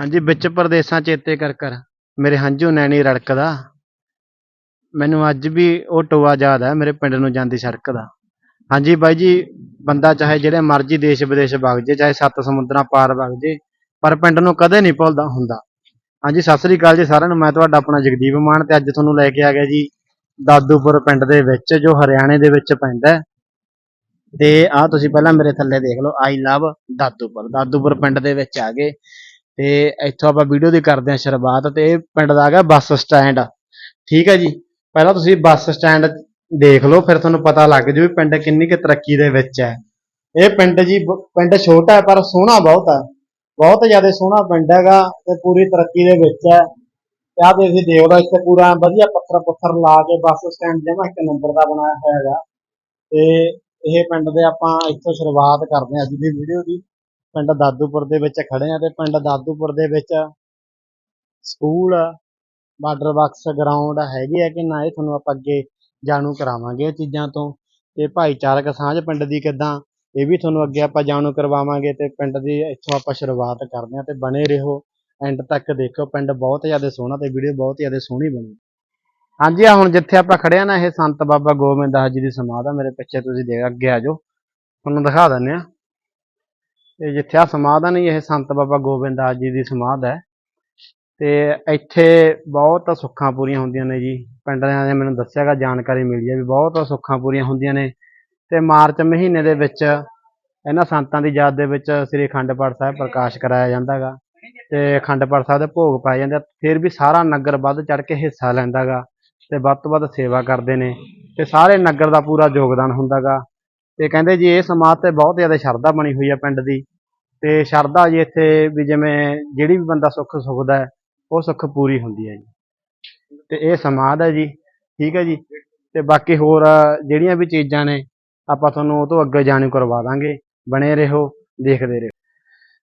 ਹਾਂਜੀ, ਵਿੱਚ ਪਰਦੇਸਾਂ ਚੇਤੇ ਕਰ ਕਰ। ਮੇਰੇ ਹੰਝੂ ਨੈਣੀ ਰੜਕਦਾ। ਮੈਨੂੰ ਅੱਜ ਵੀ ਉਹ ਟੋਆ ਯਾਦ ਹੈ, ਮੇਰੇ ਪਿੰਡ ਨੂੰ ਜਾਂਦੀ ਸੜਕ ਦਾ। ਹਾਂਜੀ ਬਾਈ ਜੀ, ਬੰਦਾ ਚਾਹੇ ਜਿਹੜੇ ਮਰਜ਼ੀ ਦੇਸ਼ ਵਿਦੇਸ਼ ਵਗ ਜੇ, ਚਾਹੇ ਸੱਤ ਸਮੁੰਦਰਾਂ ਪਾਰ ਵਗ ਜੇ, ਪਰ ਪਿੰਡ ਨੂੰ ਕਦੇ ਨਹੀਂ ਭੁੱਲਦਾ ਹੁੰਦਾ। ਹਾਂਜੀ, ਸਤਿ ਸ੍ਰੀ ਅਕਾਲ ਜੀ ਸਾਰਿਆਂ ਨੂੰ। ਮੈਂ ਤੁਹਾਡਾ ਆਪਣਾ ਜਗਦੀਪ ਮਾਨ ਤੇ ਅੱਜ ਤੁਹਾਨੂੰ ਲੈ ਕੇ ਆ ਗਿਆ ਜੀ ਦਾਦੂਪੁਰ ਪਿੰਡ ਦੇ ਵਿੱਚ, ਜੋ ਹਰਿਆਣੇ ਦੇ ਵਿੱਚ ਪੈਂਦਾ ਤੇ ਆਹ ਤੁਸੀਂ ਪਹਿਲਾਂ ਮੇਰੇ ਥੱਲੇ ਦੇਖ ਲਓ ਆਈ ਲਵ ਦਾਦੂਪੁਰ। ਦਾਦੂਪੁਰ ਪਿੰਡ ਦੇ ਵਿੱਚ ਆ ਗਏ। ਤੇ ਇੱਥੋਂ ਆਪਾਂ ਵੀਡੀਓ ਦੀ ਕਰਦੇ ਹਾਂ ਸ਼ੁਰੂਆਤ ਤੇ ਇਹ ਪਿੰਡ ਦਾ ਹੈਗਾ ਬੱਸ ਸਟੈਂਡ ਠੀਕ ਹੈ ਜੀ? ਪਹਿਲਾਂ ਤੁਸੀਂ ਬੱਸ ਸਟੈਂਡ ਦੇਖ ਲਓ, ਫਿਰ ਤੁਹਾਨੂੰ ਪਤਾ ਲੱਗ ਜੂ ਵੀ ਪਿੰਡ ਕਿੰਨੀ ਕੁ ਤਰੱਕੀ ਦੇ ਵਿੱਚ ਹੈ। ਇਹ ਪਿੰਡ ਜੀ ਪਿੰਡ ਛੋਟਾ ਹੈ, ਪਰ ਸੋਹਣਾ ਬਹੁਤ ਹੈ। ਬਹੁਤ ਜ਼ਿਆਦਾ ਸੋਹਣਾ ਪਿੰਡ ਹੈਗਾ ਤੇ ਪੂਰੀ ਤਰੱਕੀ ਦੇ ਵਿੱਚ ਹੈ। ਤੇ ਆਹ ਤੁਸੀਂ ਦੇਖ ਲਓ, ਇੱਥੇ ਪੂਰਾ ਵਧੀਆ ਪੱਥਰ ਪੱਥਰ ਲਾ ਕੇ ਬੱਸ ਸਟੈਂਡ ਜਮਾ ਇੱਕ ਨੰਬਰ ਦਾ ਬਣਾਇਆ ਹੋਇਆ ਹੈਗਾ। ਤੇ ਇਹ ਪਿੰਡ ਦੇ ਆਪਾਂ ਇੱਥੋਂ ਸ਼ੁਰੂਆਤ ਕਰਦੇ ਹਾਂ ਅੱਜ ਦੀ ਵੀਡੀਓ ਦੀ। ਪਿੰਡ ਦਾਦੂਪੁਰ ਦੇ ਵਿੱਚ ਖੜੇ ਆ ਤੇ ਪਿੰਡ ਦਾਦੂਪੁਰ ਦੇ ਵਿੱਚ ਸਕੂਲ ਬਾਰਡਰ ਬਾਕਸ ਗਰਾਊਂਡ ਹੈਗੇ ਆ ਕਿ ਨਾ ਇਹ ਤੁਹਾਨੂੰ ਆਪਾਂ ਅੱਗੇ ਜਾਣੂ ਕਰਾਵਾਂਗੇ ਇਹ ਚੀਜ਼ਾਂ ਤੋਂ। ਤੇ ਭਾਈਚਾਰਕ ਸਾਂਝ ਪਿੰਡ ਦੀ ਕਿੱਦਾਂ, ਇਹ ਵੀ ਤੁਹਾਨੂੰ ਅੱਗੇ ਆਪਾਂ ਜਾਣੂ ਕਰਵਾਵਾਂਗੇ ਤੇ ਪਿੰਡ ਦੀ ਇੱਥੋਂ ਆਪਾਂ ਸ਼ੁਰੂਆਤ ਕਰਦੇ ਹਾਂ ਤੇ ਬਣੇ ਰਹੋ। ਐਂਡ ਤੱਕ ਦੇਖੋ, ਪਿੰਡ ਬਹੁਤ ਜ਼ਿਆਦਾ ਸੋਹਣਾ ਤੇ ਵੀਡੀਓ ਬਹੁਤ ਜ਼ਿਆਦਾ ਸੋਹਣੀ ਬਣੀ। ਹਾਂਜੀ ਆ ਹੁਣ ਜਿੱਥੇ ਆਪਾਂ ਖੜੇ ਆ ਨਾ, ਇਹ ਸੰਤ ਬਾਬਾ ਗੋਬਿੰਦ ਦਾਸ ਜੀ ਦੀ ਸਮਾਧ ਆ। ਮੇਰੇ ਪਿੱਛੇ ਤੁਸੀਂ ਦੇਖ ਅੱਗੇ ਆ ਜਾਓ। ਤੁਹਾਨੂੰ ਦਿਖਾ ਦਿੰਦੇ ਆ। ਇਹ ਜਿੱਥੇ ਆ ਸਮਾਧ ਆ ਨਹੀਂ ਇਹ ਸੰਤ ਬਾਬਾ ਗੋਬਿੰਦ ਦਾਸ ਜੀ ਦੀ ਸਮਾਧ ਹੈ। ਤੇ ਇੱਥੇ ਬਹੁਤ ਸੁੱਖਾਂ ਪੂਰੀਆਂ ਹੁੰਦੀਆਂ ਨੇ ਜੀ। ਪਿੰਡਾਂ ਨੇ ਮੈਨੂੰ ਦੱਸਿਆਗਾ ਜਾਣਕਾਰੀ ਮਿਲੀ ਹੈ ਵੀ ਬਹੁਤ ਸੁੱਖਾਂ ਪੂਰੀਆਂ ਹੁੰਦੀਆਂ ਨੇ। ਤੇ ਮਾਰਚ ਮਹੀਨੇ ਦੇ ਵਿੱਚ ਇਹਨਾਂ ਸੰਤਾਂ ਦੀ ਯਾਦ ਦੇ ਵਿੱਚ ਸ੍ਰੀ ਅਖੰਡ ਪਾਠ ਸਾਹਿਬ ਪ੍ਰਕਾਸ਼ ਕਰਾਇਆ ਜਾਂਦਾਗਾ ਤੇ ਅਖੰਡ ਪਾਠ ਸਾਹਿਬ ਦੇ ਭੋਗ ਪਾਏ ਜਾਂਦੇ ਆ। ਫਿਰ ਵੀ ਸਾਰਾ ਨਗਰ ਵੱਧ ਚੜ ਕੇ ਹਿੱਸਾ ਲੈਂਦਾਗਾ ਤੇ ਵੱਧ ਤੋਂ ਵੱਧ ਸੇਵਾ ਕਰਦੇ ਨੇ। ਤੇ ਸਾਰੇ ਨਗਰ ਦਾ ਪੂਰਾ ਯੋਗਦਾਨ ਹੁੰਦਾਗਾ ਤੇ ਕਹਿੰਦੇ ਜੀ ਇਹ ਸਮਾਜ ਤੇ ਬਹੁਤ ਜ਼ਿਆਦਾ ਸ਼ਰਧਾ ਬਣੀ ਹੋਈ ਆ ਪਿੰਡ ਦੀ ਤੇ ਸ਼ਰਧਾ ਜੀ ਇੱਥੇ ਵੀ ਜਿਵੇਂ ਜਿਹੜੀ ਵੀ ਬੰਦਾ ਸੁੱਖ ਸੁਖਦਾ ਉਹ ਸੁੱਖ ਪੂਰੀ ਹੁੰਦੀ ਹੈ ਜੀ। ਤੇ ਇਹ ਸਮਾਧ ਹੈ ਜੀ, ਠੀਕ ਹੈ ਜੀ। ਤੇ ਬਾਕੀ ਹੋਰ ਜਿਹੜੀਆਂ ਵੀ ਚੀਜ਼ਾਂ ਨੇ, ਆਪਾਂ ਤੁਹਾਨੂੰ ਉਹ ਤੋਂ ਅੱਗੇ ਜਾਣੂ ਕਰਵਾ ਦਾਂਗੇ। ਬਣੇ ਰਹੋ, ਦੇਖਦੇ ਰਹੋ।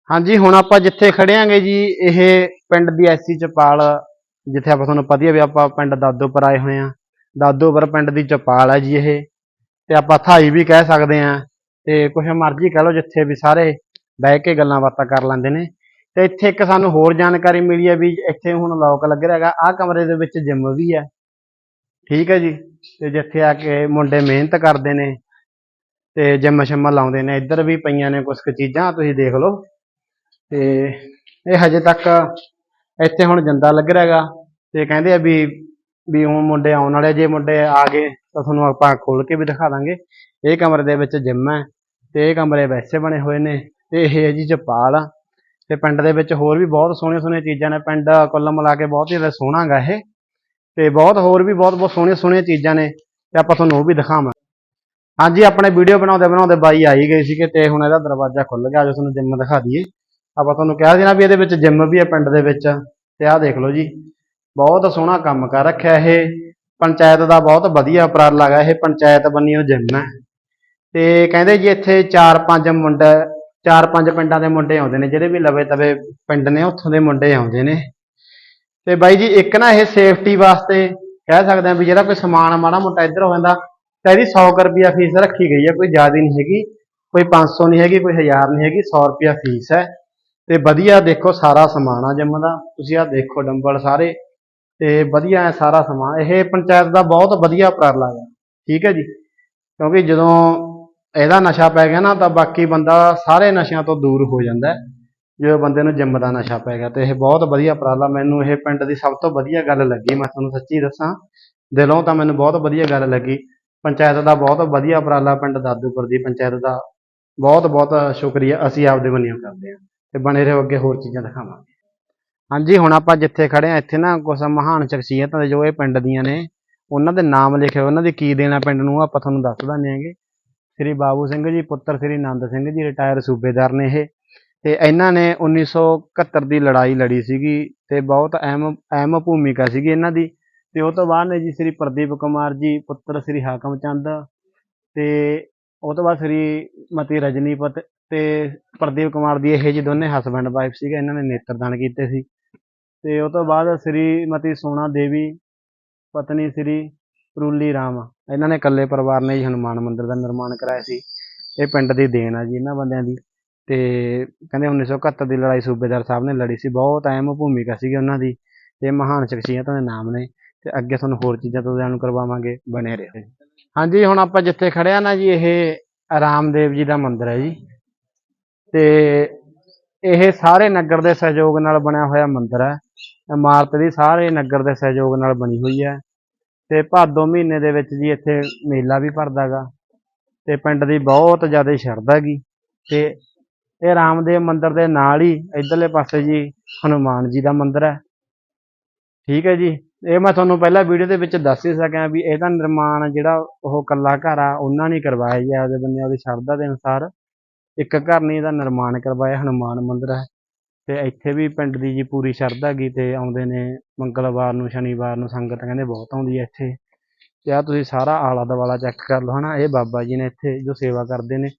ਹਾਂਜੀ, ਹੁਣ ਆਪਾਂ ਜਿੱਥੇ ਖੜੇ ਆਂਗੇ ਜੀ, ਇਹ ਪਿੰਡ ਦੀ ਐਸੀ ਚਪਾਲ, ਜਿੱਥੇ ਆਪਾਂ ਤੁਹਾਨੂੰ ਪਤਾ ਹੀ ਵੀ ਆਪਾਂ ਪਿੰਡ ਦਾਦੋਪੁਰ ਆਏ ਹੋਏ ਆ ਦਾਦੋਪੁਰ ਪਿੰਡ ਦੀ ਚਪਾਲ ਹੈ ਜੀ ਇਹ। ਤੇ ਆਪਾਂ ਥਾਈ ਵੀ ਕਹਿ ਸਕਦੇ ਆ ਤੇ ਕੁਛ ਮਰਜ਼ੀ ਕਹਿ ਲਓ ਜਿੱਥੇ ਵੀ ਸਾਰੇ ਬਹਿ ਕੇ ਗੱਲਾਂ ਬਾਤਾਂ ਕਰ ਲੈਂਦੇ ਨੇ। ਤੇ ਇੱਥੇ ਇੱਕ ਸਾਨੂੰ ਹੋਰ ਜਾਣਕਾਰੀ ਮਿਲੀ ਹੈ ਵੀ ਇੱਥੇ ਹੁਣ ਲੋਕ ਲੱਗ ਰਿਹਾ ਹੈਗਾ ਆਹ ਕਮਰੇ ਦੇ ਵਿੱਚ ਜਿਮ ਵੀ ਹੈ। ਠੀਕ ਹੈ ਜੀ, ਤੇ ਜਿੱਥੇ ਆ ਕੇ ਮੁੰਡੇ ਮਿਹਨਤ ਕਰਦੇ ਨੇ ਤੇ ਜਿਮ ਸ਼ਿਮ ਲਾਉਂਦੇ ਨੇ, ਇੱਧਰ ਵੀ ਪਈਆਂ ਨੇ ਕੁਝ ਕੁ ਚੀਜ਼ਾਂ, ਤੁਸੀਂ ਦੇਖ ਲਓ। ਤੇ ਇਹ ਹਜੇ ਤੱਕ ਇੱਥੇ ਹੁਣ ਜੰਦਾ ਲੱਗ ਰਿਹਾ ਹੈਗਾ ਤੇ ਕਹਿੰਦੇ ਆ ਵੀ ਵੀ ਹੁਣ ਮੁੰਡੇ ਆਉਣ ਵਾਲੇ ਜੇ ਮੁੰਡੇ ਆ ਗਏ ਤਾਂ ਤੁਹਾਨੂੰ ਆਪਾਂ ਖੋਲ ਕੇ ਵੀ ਦਿਖਾ ਦਾਂਗੇ। ਇਹ ਕਮਰੇ ਦੇ ਵਿੱਚ ਜਿਮ ਹੈ ਤੇ ਇਹ ਕਮਰੇ ਵੈਸੇ ਬਣੇ ਹੋਏ ਨੇ ਤੇ ਇਹ ਹੈ ਜੀ ਚਪਾਲ ਤੇ ਪਿੰਡ ਦੇ ਵਿੱਚ ਹੋਰ ਵੀ ਬਹੁਤ ਸੋਹਣੀਆਂ ਸੋਹਣੀਆਂ ਚੀਜ਼ਾਂ ਨੇ। ਪਿੰਡ ਕੁੱਲ ਮਿਲਾ ਕੇ ਬਹੁਤ ਹੀ ਜ਼ਿਆਦਾ ਸੋਹਣਾ ਗਾ ਇਹ। ਤੇ ਬਹੁਤ ਹੋਰ ਵੀ ਬਹੁਤ ਬਹੁਤ ਸੋਹਣੀਆਂ ਸੋਹਣੀਆਂ ਚੀਜ਼ਾਂ ਨੇ ਤੇ ਆਪਾਂ ਤੁਹਾਨੂੰ ਉਹ ਵੀ ਦਿਖਾਵਾਂ। ਹਾਂਜੀ, ਆਪਣੇ ਵੀਡੀਓ ਬਣਾਉਂਦੇ ਬਣਾਉਂਦੇ ਬਾਈ ਆਈ ਹੀ ਗਏ ਸੀਗੇ ਤੇ ਹੁਣ ਇਹਦਾ ਦਰਵਾਜ਼ਾ ਖੁੱਲ ਗਿਆ ਜੋ ਤੁਹਾਨੂੰ ਜਿੰਮ ਦਿਖਾ ਦਈਏ। ਆਪਾਂ ਤੁਹਾਨੂੰ ਕਿਹਾ ਸੀ ਨਾ ਵੀ ਇਹਦੇ ਵਿੱਚ ਜਿੰਮ ਵੀ ਹੈ ਪਿੰਡ ਦੇ ਵਿੱਚ। ਤੇ ਆਹ ਦੇਖ ਲਓ ਜੀ। ਬਹੁਤ ਸੋਹਣਾ ਕੰਮ ਕਰ ਰੱਖਿਆ ਇਹ। ਪੰਚਾਇਤ ਦਾ ਬਹੁਤ ਵਧੀਆ ਉਪਰਾਲਾ ਗਾ ਇਹ ਪੰਚਾਇਤ ਬੰਨੀ ਉਹ ਜਿੰਮ ਹੈ। ਤੇ ਕਹਿੰਦੇ ਜੀ ਇੱਥੇ ਚਾਰ ਪੰਜ ਮੁੰਡੇ, ਚਾਰ ਪੰਜ ਪਿੰਡਾਂ ਦੇ ਮੁੰਡੇ ਆਉਂਦੇ ਨੇ, ਜਿਹੜੇ ਵੀ ਲਵੇ ਤਵੇ ਪਿੰਡ ਨੇ, ਉੱਥੋਂ ਦੇ ਮੁੰਡੇ ਆਉਂਦੇ ਨੇ। ਤੇ ਬਾਈ ਜੀ, ਇੱਕ ਨਾ ਇਹ ਸੇਫਟੀ ਵਾਸਤੇ ਕਹਿ ਸਕਦੇ ਆ ਵੀ ਜਿਹੜਾ ਕੋਈ ਸਮਾਨ ਮਾੜਾ ਮੋਟਾ ਇੱਧਰ ਹੋ ਜਾਂਦਾ, ਤਾਂ ਇਹਦੀ 100 ਰੁਪਿਆ ਫੀਸ ਰੱਖੀ ਗਈ ਹੈ, ਕੋਈ ਜ਼ਿਆਦਾ ਨਹੀਂ ਹੈਗੀ, ਕੋਈ 500 ਨਹੀਂ ਹੈਗੀ, ਕੋਈ 1000 ਨਹੀਂ ਹੈਗੀ 100 ਰੁਪਿਆ ਫੀਸ ਹੈ। ਤੇ ਵਧੀਆ ਦੇਖੋ ਸਾਰਾ ਸਮਾਨ ਆ ਜਿਮ ਦਾ। ਤੁਸੀਂ ਆ ਦੇਖੋ, ਡੰਬਲ ਸਾਰੇ। ਤੇ ਵਧੀਆ ਹੈ ਸਾਰਾ ਸਮਾਂ। ਇਹ ਪੰਚਾਇਤ ਦਾ ਬਹੁਤ ਵਧੀਆ ਉਪਰਾਲਾ ਹੈ। ਠੀਕ ਹੈ ਜੀ? ਕਿਉਂਕਿ ਜਦੋਂ ਇਹਦਾ ਨਸ਼ਾ ਪੈ ਗਿਆ ਨਾ, ਤਾਂ ਬਾਕੀ ਬੰਦਾ ਸਾਰੇ ਨਸ਼ਿਆਂ ਤੋਂ ਦੂਰ ਹੋ ਜਾਂਦਾ ਹੈ। ਜਦੋਂ ਬੰਦੇ ਨੂੰ ਜਿੰਮ ਦਾ ਨਸ਼ਾ ਪੈ ਗਿਆ, ਤੇ ਇਹ ਬਹੁਤ ਵਧੀਆ ਉਪਰਾਲਾ। ਮੈਨੂੰ ਇਹ ਪਿੰਡ ਦੀ ਸਭ ਤੋਂ ਵਧੀਆ ਗੱਲ ਲੱਗੀ, ਮੈਂ ਤੁਹਾਨੂੰ ਸੱਚੀ ਦੱਸਾਂ। ਦਿਲੋਂ ਤਾਂ ਮੈਨੂੰ ਬਹੁਤ ਵਧੀਆ ਗੱਲ ਲੱਗੀ। ਪੰਚਾਇਤ ਦਾ ਬਹੁਤ ਵਧੀਆ ਉਪਰਾਲਾ ਪਿੰਡ ਦਾਦੂਪੁਰ ਦੀ ਪੰਚਾਇਤ ਦਾ। ਬਹੁਤ ਬਹੁਤ ਸ਼ੁਕਰੀਆ। ਅਸੀਂ ਆਪਦੇ ਵੱਲੋਂ ਕਰਦੇ ਹਾਂ। ਤੇ ਬਣੇ ਰਹੋ ਅੱਗੇ ਹੋਰ ਚੀਜ਼ਾਂ ਦਿਖਾਵਾਂਗੇ। ਹਾਂਜੀ, ਹੁਣ ਆਪਾਂ ਜਿੱਥੇ ਖੜੇ ਆ ਇੱਥੇ ਨਾ ਕੁਝ ਮਹਾਨ ਸ਼ਖਸੀਅਤਾਂ ਦੇ ਜੋ ਇਹ ਪਿੰਡ ਦੀਆਂ ਨੇ, ਉਹਨਾਂ ਦੇ ਨਾਮ ਲਿਖੇ ਹੋਏ, ਉਹਨਾਂ ਦੀ ਕੀ ਦੇਣਾ ਪਿੰਡ ਨੂੰ, ਆਪਾਂ ਤੁਹਾਨੂੰ ਦੱਸ ਦਿੰਦੇ ਹਾਂਗੇ। ਸ੍ਰੀ ਬਾਬੂ ਸਿੰਘ ਜੀ, ਪੁੱਤਰ ਸ੍ਰੀ ਆਨੰਦ ਸਿੰਘ ਜੀ ਰਿਟਾਇਰ ਸੂਬੇਦਾਰ ਨੇ ਇਹ। ਤੇ ਇਹਨਾਂ ਨੇ 1971 ਦੀ ਲੜਾਈ ਲੜੀ ਸੀਗੀ ਤੇ ਬਹੁਤ ਅਹਿਮ ਅਹਿਮ ਭੂਮਿਕਾ ਸੀਗੀ ਇਹਨਾਂ ਦੀ। ਤੇ ਉਹ ਤੋਂ ਬਾਅਦ ਨੇ ਜੀ ਸ੍ਰੀ ਪ੍ਰਦੀਪ ਕੁਮਾਰ ਜੀ, ਪੁੱਤਰ ਸ੍ਰੀ ਹਾਕਮ ਚੰਦ ਤੇ ਉਹ ਤੋਂ ਬਾਅਦ ਸ੍ਰੀ ਮਤੀ ਰਜਨੀਪਤ ਤੇ ਪ੍ਰਦੀਪ ਕੁਮਾਰ ਦੀ ਇਹ ਜੀ ਦੋਨੇ ਹਸਬੈਂਡ ਵਾਈਫ ਸੀਗੇ, ਇਹਨਾਂ ਨੇ ਨੇਤਰਦਾਨ ਕੀਤੇ ਸੀ। ਤੇ ਉਹ ਤੋਂ ਬਾਅਦ ਸ੍ਰੀਮਤੀ ਸੋਨਾ ਦੇਵੀ, ਪਤਨੀ ਸ੍ਰੀ ਰੂਲੀ ਰਾਮ। ਇਹਨਾਂ ਨੇ ਇਕੱਲੇ ਪਰਿਵਾਰ ਨੇ ਜੀ ਹਨੂਮਾਨ ਮੰਦਿਰ ਦਾ ਨਿਰਮਾਣ ਕਰਾਇਆ ਸੀ। ਇਹ ਪਿੰਡ ਦੀ ਦੇਣ ਆ ਜੀ ਇਹਨਾਂ ਬੰਦਿਆਂ ਦੀ। ਤੇ ਕਹਿੰਦੇ 1971 ਦੀ ਲੜਾਈ ਸੂਬੇਦਾਰ ਸਾਹਿਬ ਨੇ ਲੜੀ ਸੀ। ਬਹੁਤ ਅਹਿਮ ਭੂਮਿਕਾ ਸੀਗੀ ਉਹਨਾਂ ਦੀ। ਤੇ ਮਹਾਨ ਸ਼ਖਸੀਅਤਾਂ ਦੇ ਨਾਮ ਨੇ। ਤੇ ਅੱਗੇ ਤੁਹਾਨੂੰ ਹੋਰ ਚੀਜ਼ਾਂ ਤੋਂ ਜਾਣੂ ਕਰਵਾਵਾਂਗੇ। ਬਣੇ ਰਹੋ। ਹਾਂਜੀ, ਹੁਣ ਆਪਾਂ ਜਿੱਥੇ ਖੜੇ ਆ ਨਾ ਜੀ, ਇਹ ਰਾਮਦੇਵ ਜੀ ਦਾ ਮੰਦਿਰ ਹੈ ਜੀ। ਤੇ ਇਹ ਸਾਰੇ ਨਗਰ ਦੇ ਸਹਿਯੋਗ ਨਾਲ ਬਣਿਆ ਹੋਇਆ ਮੰਦਿਰ ਹੈ। ਇਮਾਰਤ ਦੀ ਸਾਰੇ ਨਗਰ ਦੇ ਸਹਿਯੋਗ ਨਾਲ ਬਣੀ ਹੋਈ ਹੈ। ਤੇ ਭਾਦੋ ਮਹੀਨੇ ਦੇ ਵਿੱਚ ਜੀ ਇੱਥੇ ਮੇਲਾ ਵੀ ਭਰਦਾਗਾ ਤੇ ਪਿੰਡ ਦੀ ਬਹੁਤ ਜ਼ਿਆਦਾ ਸ਼ਰਧਾ ਗੀ ਤੇ ਇਹ ਰਾਮਦੇਵ ਮੰਦਿਰ ਦੇ ਨਾਲ ਹੀ ਇਧਰਲੇ ਪਾਸੇ ਜੀ ਹਨੂਮਾਨ ਜੀ ਦਾ ਮੰਦਿਰ ਹੈ। ਠੀਕ ਹੈ ਜੀ। ਇਹ ਮੈਂ ਤੁਹਾਨੂੰ ਪਹਿਲਾਂ ਵੀਡੀਓ ਦੇ ਵਿੱਚ ਦੱਸ ਹੀ ਸਕਿਆ ਵੀ ਇਹਦਾ ਨਿਰਮਾਣ ਜਿਹੜਾ ਉਹ ਕੱਲਾ ਘਰ ਆ, ਉਹਨਾਂ ਨੇ ਕਰਵਾਇਆ ਜੀ, ਆਪਦੇ ਬੰਦਿਆਂ ਦੀ ਸ਼ਰਧਾ ਦੇ ਅਨੁਸਾਰ। ਇੱਕ ਘਰ ਨੇ ਇਹਦਾ ਨਿਰਮਾਣ ਕਰਵਾਇਆ ਹਨੂਮਾਨ ਮੰਦਿਰ ਹੈ। ਤੇ ਇੱਥੇ ਵੀ ਪਿੰਡ ਦੀ ਜੀ ਪੂਰੀ ਸ਼ਰਧਾ ਗੀ ਤੇ ਆਉਂਦੇ ਨੇ। ਮੰਗਲਵਾਰ ਨੂੰ ਸ਼ਨੀਵਾਰ ਨੂੰ ਸੰਗਤ ਕਹਿੰਦੇ ਬਹੁਤ ਆਉਂਦੀ ਹੈ ਇੱਥੇ। ਤੇ ਆ ਤੁਸੀਂ ਸਾਰਾ ਆਲਾ ਦੁਆਲਾ ਚੈੱਕ ਕਰ ਲਓ ਹਨਾ? ਇਹ ਬਾਬਾ ਜੀ ਨੇ ਇੱਥੇ ਜੋ ਸੇਵਾ ਕਰਦੇ ਨੇ।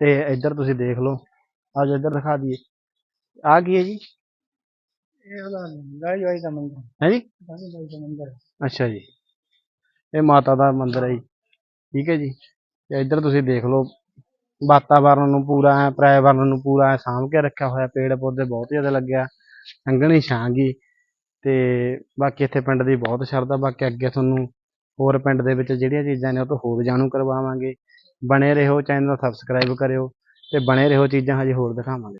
ਤੇ ਇੱਧਰ ਤੁਸੀਂ ਦੇਖ ਲਓ। ਅੱਜ ਇੱਧਰ ਦਿਖਾ ਦਈਏ। ਆ ਕੀ ਹੈ ਜੀ? ਇਹ ਉਹਦਾ ਗਾਈ ਵਾਈ ਦਾ ਮੰਦਰ। ਹੈ ਜੀ? ਗਾਈ ਵਾਈ ਦਾ ਮੰਦਰ ਅੱਛਾ ਜੀ। ਇਹ ਮਾਤਾ ਦਾ ਮੰਦਿਰ ਹੈ ਜੀ। ਠੀਕ ਹੈ ਜੀ। ਤੇ ਇੱਧਰ ਤੁਸੀਂ ਦੇਖ ਲਓ। ਵਾਤਾਵਰਨ ਨੂੰ ਪੂਰਾ ਐ, ਪਰਿਆਵਰਨ ਨੂੰ ਪੂਰਾ ਐ ਸਾਂਭ ਕੇ ਰੱਖਿਆ ਹੋਇਆ, ਪੇੜ ਪੌਦੇ ਬਹੁਤ ਜ਼ਿਆਦਾ ਲੱਗਿਆ, ਲੰਘਣੀ ਛਾਂਗੀ ਤੇ ਬਾਕੀ ਇੱਥੇ ਪਿੰਡ ਦੀ ਬਹੁਤ ਸ਼ਰਧਾ, ਬਾਕੀ ਅੱਗੇ ਤੁਹਾਨੂੰ ਹੋਰ ਪਿੰਡ ਦੇ ਵਿੱਚ ਜਿਹੜੀਆਂ ਚੀਜ਼ਾਂ ਨੇ ਉਹ ਤੋਂ ਹੋਰ ਜਾਣੂ ਕਰਵਾਵਾਂਗੇ। ਬਣੇ ਰਹੋ ਚੈਨਲ ਸਬਸਕ੍ਰਾਈਬ ਕਰਿਓ ਤੇ ਬਣੇ ਰਹੋ ਚੀਜ਼ਾਂ ਹਜੇ ਹੋਰ ਦਿਖਾਵਾਂਗੇ।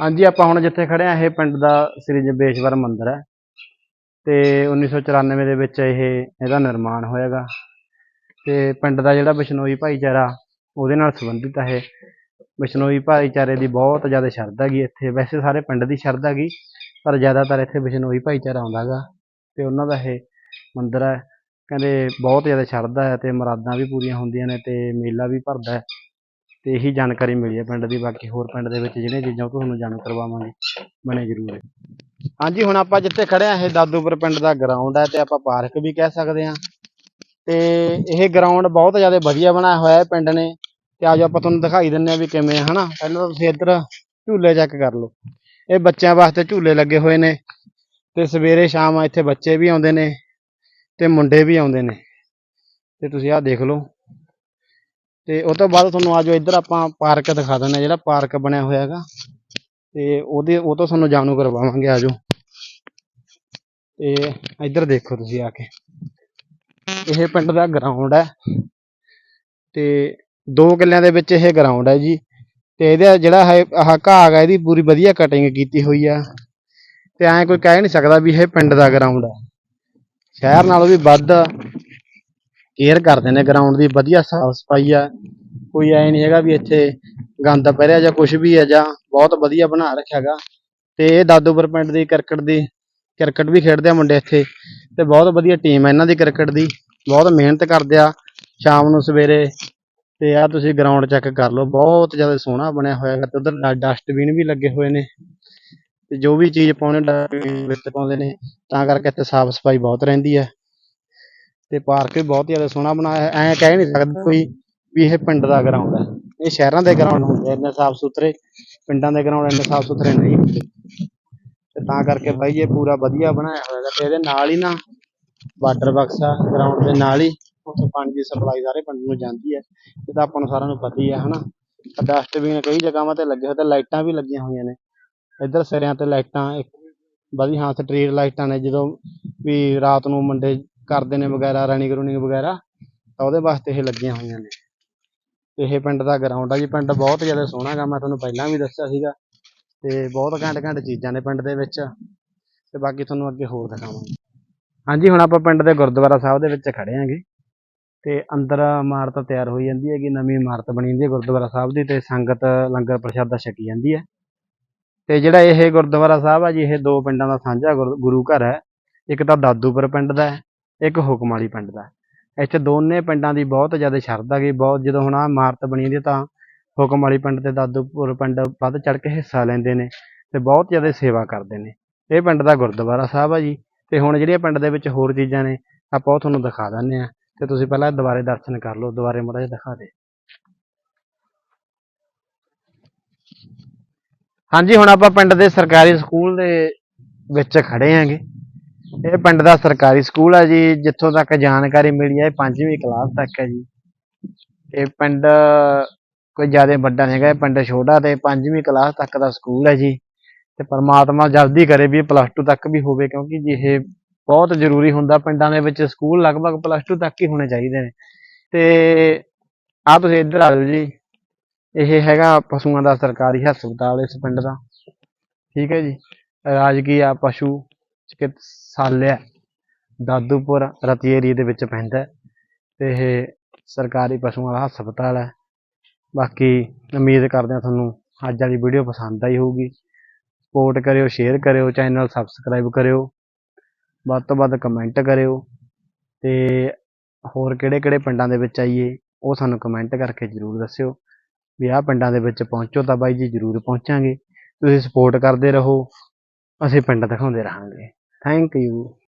ਹਾਂਜੀ, ਆਪਾਂ ਹੁਣ ਜਿੱਥੇ ਖੜੇ ਆ ਇਹ ਪਿੰਡ ਦਾ ਸ੍ਰੀ ਜੰਬੇਸ਼ਵਰ ਮੰਦਿਰ ਹੈ ਤੇ 1994 ਦੇ ਵਿੱਚ ਇਹ ਇਹਦਾ ਨਿਰਮਾਣ ਹੋਇਆਗਾ ਤੇ ਪਿੰਡ ਦਾ ਜਿਹੜਾ ਬਿਸ਼ਨੋਈ ਭਾਈਚਾਰਾ ਉਹਦੇ ਨਾਲ ਸੰਬੰਧਿਤ ਹੈ ਇਹ। ਬਿਸ਼ਨੋਈ ਭਾਈਚਾਰੇ ਦੀ ਬਹੁਤ ਜ਼ਿਆਦਾ ਸ਼ਰਧਾ ਗੀ ਇੱਥੇ। ਵੈਸੇ ਸਾਰੇ ਪਿੰਡ ਦੀ ਸ਼ਰਧਾ ਗੀ, ਪਰ ਜ਼ਿਆਦਾਤਰ ਇੱਥੇ ਬਿਸ਼ਨੋਈ ਭਾਈਚਾਰਾ ਆਉਂਦਾ ਗਾ ਤੇ ਉਹਨਾਂ ਦਾ ਇਹ ਮੰਦਿਰ ਹੈ ਕਹਿੰਦੇ ਬਹੁਤ ਜ਼ਿਆਦਾ ਸ਼ਰਧਾ ਹੈ ਤੇ ਮੁਰਾਦਾਂ ਵੀ ਪੂਰੀਆਂ ਹੁੰਦੀਆਂ ਨੇ ਤੇ ਮੇਲਾ ਵੀ ਭਰਦਾ ਹੈ ਤੇ ਇਹੀ ਜਾਣਕਾਰੀ ਮਿਲੀ ਹੈ ਪਿੰਡ ਦੀ। ਬਾਕੀ ਹੋਰ ਪਿੰਡ ਦੇ ਵਿੱਚ ਜਿਹੜੀਆਂ ਚੀਜ਼ਾਂ, ਉਹ ਤੁਹਾਨੂੰ ਜਾਣੂ ਕਰਵਾਵਾਂਗੇ। ਬਣੇ ਜ਼ਰੂਰ ਹਾਂਜੀ, ਹੁਣ ਆਪਾਂ ਜਿੱਥੇ ਖੜੇ ਆ, ਇਹ ਦਾਦੂਪੁਰ ਪਿੰਡ ਦਾ ਗਰਾਊਂਡ ਹੈ ਤੇ ਆਪਾਂ ਪਾਰਕ ਵੀ ਕਹਿ ਸਕਦੇ ਹਾਂ ਤੇ ਇਹ ਗਰਾਊਂਡ ਬਹੁਤ ਜ਼ਿਆਦਾ ਵਧੀਆ ਬਣਾਇਆ ਹੋਇਆ ਹੈ ਪਿੰਡ ਨੇ। ਤੇ ਆਜੋ ਆਪਾਂ ਤੁਹਾਨੂੰ ਦਿਖਾਈ ਦਿੰਨੇ ਆ ਵੀ ਕਿਵੇਂ ਆ, ਹਨਾ? ਪਹਿਲਾਂ ਤਾਂ ਤੁਸੀਂ ਇੱਧਰ ਝੂਲੇ ਚੈੱਕ ਕਰ ਲਓ। ਇਹ ਬੱਚਿਆਂ ਵਾਸਤੇ ਝੂਲੇ ਲੱਗੇ ਹੋਏ ਨੇ। ਤੇ ਸਵੇਰੇ ਸ਼ਾਮ ਇੱਥੇ ਬੱਚੇ ਵੀ ਆਉਂਦੇ ਨੇ ਤੇ ਮੁੰਡੇ ਵੀ ਆਉਂਦੇ ਨੇ। ਤੇ ਤੁਸੀਂ ਆਹ ਦੇਖ ਲਓ। ਤੇ ਉਹ ਤੋਂ ਬਾਅਦ ਤੁਹਾਨੂੰ ਆਜੋ ਇੱਧਰ ਆਪਾਂ ਪਾਰਕ ਦਿਖਾ ਦਿੰਦੇ ਹਾਂ ਜਿਹੜਾ ਪਾਰਕ ਬਣਿਆ ਹੋਇਆ ਹੈਗਾ। ਤੇ ਉਹਦੇ, ਉਹ ਤੋਂ ਤੁਹਾਨੂੰ ਜਾਣੂ ਕਰਵਾਵਾਂਗੇ, ਆਜੋ। ਤੇ ਇੱਧਰ ਦੇਖੋ ਤੁਸੀਂ ਆ ਕੇ। ਇਹ ਪਿੰਡ ਦਾ ਗਰਾਊਂਡ ਹੈ ਤੇ ਦੋ ਕਿੱਲਿਆਂ ਦੇ ਵਿੱਚ ਇਹ ਗਰਾਊਂਡ ਹੈ ਜੀ ਤੇ ਇਹਦਾ ਜਿਹੜਾ ਹੈ, ਆਹ ਘਾਹ ਹੈਗਾ ਇਹਦੀ ਪੂਰੀ ਵਧੀਆ ਕਟਿੰਗ ਕੀਤੀ ਹੋਈ ਆ ਤੇ ਐਂ ਕੋਈ ਕਹਿ ਨਹੀਂ ਸਕਦਾ ਵੀ ਇਹ ਪਿੰਡ ਦਾ ਗਰਾਊਂਡ ਹੈ। ਸ਼ਹਿਰ ਨਾਲੋਂ ਵੀ ਵੱਧ ਕੇਅਰ ਕਰਦੇ ਨੇ ਗਰਾਊਂਡ ਦੀ, ਵਧੀਆ ਸਾਫ਼ ਸਫ਼ਾਈ ਆ। ਕੋਈ ਐ ਨਹੀਂ ਹੈਗਾ ਵੀ ਇੱਥੇ ਗੰਦ ਪੈ ਰਿਹਾ ਜਾਂ ਕੁਝ ਵੀ ਹੈ ਜਾਂ ਬਹੁਤ ਵਧੀਆ ਬਣਾ ਰੱਖਿਆ ਗਾ ਤੇ ਇਹ ਦਾਦੂਪੁਰ ਪਿੰਡ ਦੀ ਕ੍ਰਿਕਟ ਦੀ ਕ੍ਰਿਕਟ ਵੀ ਖੇਡਦੇ ਆ ਮੁੰਡੇ ਇੱਥੇ ਤੇ ਬਹੁਤ ਵਧੀਆ ਟੀਮ ਹੈ ਇਹਨਾਂ ਦੀ ਕ੍ਰਿਕਟ ਦੀ। ਬਹੁਤ ਮਿਹਨਤ ਕਰਦੇ ਆ ਸ਼ਾਮ ਨੂੰ ਸਵੇਰੇ ਤੇ ਆ ਤੁਸੀਂ ਗਰਾਊਂਡ ਚੈੱਕ ਕਰ ਲਓ, ਬਹੁਤ ਜ਼ਿਆਦਾ ਸੋਹਣਾ ਬਣਿਆ ਹੋਇਆ ਹੈ ਤੇ ਉਧਰ ਡਸਟਬਿਨ ਵੀ ਲੱਗੇ ਹੋਏ ਨੇ ਤੇ ਜੋ ਵੀ ਚੀਜ਼ ਪਾਉਣੇ ਡਸਟਬਿਨ ਵਿੱਚ ਪਾਉਂਦੇ ਨੇ, ਤਾਂ ਕਰਕੇ ਇੱਥੇ ਸਾਫ਼ ਸਫ਼ਾਈ ਬਹੁਤ ਰਹਿੰਦੀ ਹੈ ਤੇ ਪਾਰਕ ਵੀ ਬਹੁਤ ਜ਼ਿਆਦਾ ਸੋਹਣਾ ਬਣਾਇਆ ਹੈ ਐਂ ਕਹਿ ਨਹੀਂ ਸਕਦਾ ਕੋਈ ਵੀ ਇਹ ਪਿੰਡ ਦਾ ਗਰਾਊਂਡ ਹੈ ਇਹ ਸ਼ਹਿਰਾਂ ਦੇ ਗਰਾਊਂਡ ਹੁੰਦੇ ਇੰਨੇ ਸਾਫ਼ ਸੁਥਰੇ ਪਿੰਡਾਂ ਦੇ ਗਰਾਊਂਡ ਇੰਨੇ ਸਾਫ਼ ਸੁਥਰੇ ਨਹੀਂ ਹੁੰਦੇ। ਤੇ ਤਾਂ ਕਰਕੇ ਬਾਈ ਇਹ ਪੂਰਾ ਵਧੀਆ ਬਣਾਇਆ ਹੋਇਆ ਤੇ ਇਹਦੇ ਨਾਲ ਹੀ ਨਾ ਵਾਟਰ ਬਕਸ ਆ ਗਰਾਊਂਡ ਦੇ ਨਾਲ ਹੀ ਉੱਥੇ ਪਾਣੀ ਦੀ ਸਪਲਾਈ ਸਾਰੇ ਪਿੰਡ ਨੂੰ ਜਾਂਦੀ ਹੈ, ਇਹ ਤਾਂ ਆਪਾਂ ਨੂੰ ਸਾਰਿਆਂ ਨੂੰ ਪਤਾ ਹੀ ਆ ਹਨਾ? ਡਸਟਬਿਨ ਕਈ ਜਗ੍ਹਾਵਾਂ ਤੇ ਲੱਗੇ ਹੋਏ ਤੇ ਲਾਈਟਾਂ ਵੀ ਲੱਗੀਆਂ ਹੋਈਆਂ ਨੇ, ਇੱਧਰ ਸਿਰਿਆਂ ਤੇ ਲਾਈਟਾਂ ਵਧੀਆ ਹਾਂ ਸਟਰੀਟ ਲਾਈਟਾਂ ਨੇ, ਜਦੋਂ ਵੀ ਰਾਤ ਨੂੰ ਮੁੰਡੇ ਕਰਦੇ ਨੇ ਵਗੈਰਾ, ਰਨਿੰਗ ਰੂਨਿੰਗ ਵਗੈਰਾ, ਤਾਂ ਉਹਦੇ ਵਾਸਤੇ ਇਹ ਲੱਗੀਆਂ ਹੋਈਆਂ ਨੇ। ਤੇ ਇਹ ਪਿੰਡ ਦਾ ਗਰਾਊਂਡ ਆ ਜੀ, ਪਿੰਡ ਬਹੁਤ ਜ਼ਿਆਦਾ ਸੋਹਣਾ ਗਾ ਮੈਂ ਤੁਹਾਨੂੰ ਪਹਿਲਾਂ ਵੀ ਦੱਸਿਆ ਸੀਗਾ। ਤੇ ਬਹੁਤ ਘੈਂਟ ਘੈਂਟ ਚੀਜ਼ਾਂ ਨੇ ਪਿੰਡ ਦੇ ਵਿੱਚ। ਤੇ ਬਾਕੀ ਤੁਹਾਨੂੰ ਅੱਗੇ ਹੋਰ ਦਿਖਾਵਾਂਗੇ। ਹਾਂਜੀ, ਹੁਣ ਆਪਾਂ ਪਿੰਡ ਦੇ ਗੁਰਦੁਆਰਾ ਸਾਹਿਬ ਦੇ ਵਿੱਚ ਖੜੇ ਆਂਗੇ। ਤੇ ਅੰਦਰ ਇਮਾਰਤ ਤਿਆਰ ਹੋਈ ਜਾਂਦੀ ਹੈਗੀ, ਨਵੀਂ ਇਮਾਰਤ ਬਣੀ ਜਾਂਦੀ ਹੈ ਗੁਰਦੁਆਰਾ ਸਾਹਿਬ ਦੀ ਤੇ ਸੰਗਤ ਲੰਗਰ ਪ੍ਰਸ਼ਾਦਾ ਛਕੀ ਜਾਂਦੀ ਹੈ। ਤੇ ਜਿਹੜਾ ਇਹ ਗੁਰਦੁਆਰਾ ਸਾਹਿਬ ਆ ਜੀ, ਇਹ ਦੋ ਪਿੰਡਾਂ ਦਾ ਸਾਂਝਾ ਗੁਰ- ਗੁਰੂ ਘਰ ਹੈ। ਇੱਕ ਤਾਂ ਦਾਦੂਪੁਰ ਪਿੰਡ ਦਾ ਹੈ, ਇੱਕ ਹੁਕਮਾਲੀ ਪਿੰਡ ਦਾ ਇੱਥੇ ਦੋਨੇ ਪਿੰਡਾਂ ਦੀ ਬਹੁਤ ਜ਼ਿਆਦਾ ਸ਼ਰਧਾ ਗਈ, ਬਹੁਤ ਜਦੋਂ ਹੁਣ ਆਹ ਇਮਾਰਤ ਬਣੀ ਜਾਂਦੀ ਹੈ ਹੁਕਮ ਵਾਲੀ ਪਿੰਡ ਤੇ ਦਾਦੂਪੁਰ ਪਿੰਡ ਵੱਧ ਚੜ ਕੇ ਹਿੱਸਾ ਲੈਂਦੇ ਨੇ ਤੇ ਬਹੁਤ ਜ਼ਿਆਦਾ ਸੇਵਾ ਕਰਦੇ ਨੇ। ਇਹ ਪਿੰਡ ਦਾ ਗੁਰਦੁਆਰਾ ਸਾਹਿਬ ਆ ਜੀ। ਤੇ ਹੁਣ ਜਿਹੜੀਆਂ ਪਿੰਡ ਦੇ ਵਿੱਚ ਹੋਰ ਚੀਜ਼ਾਂ ਨੇ, ਆਪਾਂ ਉਹ ਤੁਹਾਨੂੰ ਦਿਖਾ ਦਿੰਦੇ ਆ ਤੇ ਤੁਸੀਂ ਪਹਿਲਾਂ ਦੁਬਾਰੇ ਦਰਸ਼ਨ ਕਰ ਲਓ। ਦੁਬਾਰੇ ਮਾੜਾ ਦਿਖਾ ਦੇ। ਹਾਂਜੀ, ਹੁਣ ਆਪਾਂ ਪਿੰਡ ਦੇ ਸਰਕਾਰੀ ਸਕੂਲ ਦੇ ਵਿੱਚ ਖੜੇ ਆਂਗੇ ਇਹ ਪਿੰਡ ਦਾ ਸਰਕਾਰੀ ਸਕੂਲ ਹੈ ਜੀ। ਜਿੱਥੋਂ ਤੱਕ ਜਾਣਕਾਰੀ ਮਿਲੀ ਹੈ ਇਹ ਪੰਜਵੀਂ ਕਲਾਸ ਤੱਕ ਹੈ ਜੀ। ਇਹ ਪਿੰਡ ਕੋਈ ਜ਼ਿਆਦਾ ਵੱਡਾ ਨਹੀਂ ਹੈਗਾ, ਇਹ ਪਿੰਡ ਛੋਟਾ ਤੇ ਪੰਜਵੀਂ ਕਲਾਸ ਤੱਕ ਦਾ ਸਕੂਲ ਹੈ ਜੀ। ਤੇ ਪਰਮਾਤਮਾ ਜਲਦੀ ਕਰੇ ਵੀ ਪਲੱਸ 2 ਤੱਕ ਵੀ ਹੋਵੇ, ਕਿਉਂਕਿ ਜੀ ਇਹ ਬਹੁਤ ਜ਼ਰੂਰੀ ਹੁੰਦਾ ਪਿੰਡਾਂ ਦੇ ਵਿੱਚ ਸਕੂਲ ਲਗਭਗ ਪਲੱਸ 2 ਤੱਕ ਹੀ ਹੋਣੇ ਚਾਹੀਦੇ ਨੇ। ਤੇ ਆ ਤੁਸੀਂ ਇੱਧਰ ਆ ਜਾਓ ਜੀ। ਇਹ ਹੈਗਾ ਪਸ਼ੂਆਂ ਦਾ ਸਰਕਾਰੀ ਹਸਪਤਾਲ ਇਸ ਪਿੰਡ ਦਾ। ਠੀਕ ਹੈ ਜੀ। ਰਾਜਕੀਆ ਪਸ਼ੂ ਚਿਕਿਤਸਾਲਿਆ ਦਾਦੂਪੁਰ ਰਤੀ ਏਰੀਏ ਦੇ ਵਿੱਚ ਪੈਂਦਾ ਹੈ। ਤੇ ਇਹ ਸਰਕਾਰੀ ਪਸ਼ੂਆਂ ਦਾ ਹਸਪਤਾਲ ਹੈ। ਬਾਕੀ ਉਮੀਦ ਕਰਦੇ ਹਾਂ ਤੁਹਾਨੂੰ ਅੱਜ ਵਾਲੀ ਵੀਡੀਓ ਪਸੰਦ ਆਈ ਹੋਊਗੀ। ਸਪੋਰਟ ਕਰਿਓ ਸ਼ੇਅਰ ਕਰਿਓ ਚੈਨਲ ਸਬਸਕ੍ਰਾਈਬ ਕਰਿਓ। ਵੱਧ ਤੋਂ ਵੱਧ ਕਮੈਂਟ ਕਰਿਓ। ਤੇ ਹੋਰ ਕਿਹੜੇ ਕਿਹੜੇ ਪਿੰਡਾਂ ਦੇ ਵਿੱਚ ਆਈਏ, ਉਹ ਸਾਨੂੰ ਕਮੈਂਟ ਕਰਕੇ ਜਰੂਰ ਦੱਸਿਓ। ਵੀ ਆਹ ਪਿੰਡਾਂ ਦੇ ਵਿੱਚ ਪਹੁੰਚੋ ਤਾਂ ਬਾਈ ਜੀ, ਜਰੂਰ ਪਹੁੰਚਾਂਗੇ। ਤੁਸੀਂ ਸਪੋਰਟ ਕਰਦੇ ਰਹੋ। ਅਸੀਂ ਪਿੰਡ ਦਿਖਾਉਂਦੇ ਰਹਾਂਗੇ। Thank you